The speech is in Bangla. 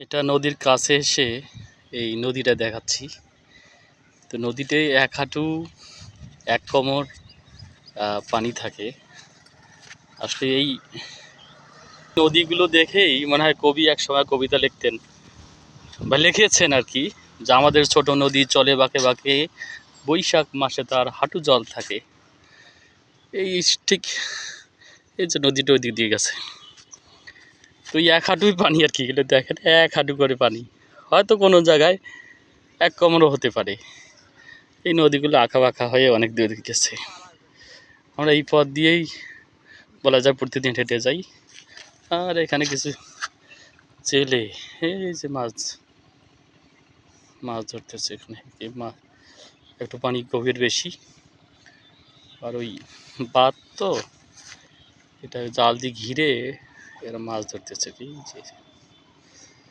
এটা নদীর কাছে এসে এই নদীটা দেখাচ্ছি। তো নদীতে এক হাঁটু, এক কোমর পানি থাকে। আসলে এই নদীগুলো দেখেই মনে হয় কবি এক সময় কবিতা লিখতেন বা লিখেছেন আর কি, যে আমাদের ছোট নদী চলে বাঁকে বাঁকে, বৈশাখ মাসে তার হাঁটু জল থাকে। এই ঠিক এই যে নদীটা ওই দিক দিয়ে গেছে। তো এক হাঁটুই পানি আর কি এটা দেখেন এক হাঁটু করে পানি। হয়তো কোনো জায়গায় এক কমরও হতে পারে। এই নদীগুলো আঁকা বাঁকা হয়ে অনেক দূর গেছে। আমরা এই পথ দিয়েই বলা যায় প্রতিদিন হেঁটে যাই। আর এখানে কিছু জেলে এই যে মাছ মাছ ধরতেছে এখানে। মাছ একটু পানি গভীর বেশি। আর ওই বাদ তো, এটা জাল দিয়ে ঘিরে এরা মাছ ধরতেছে কি?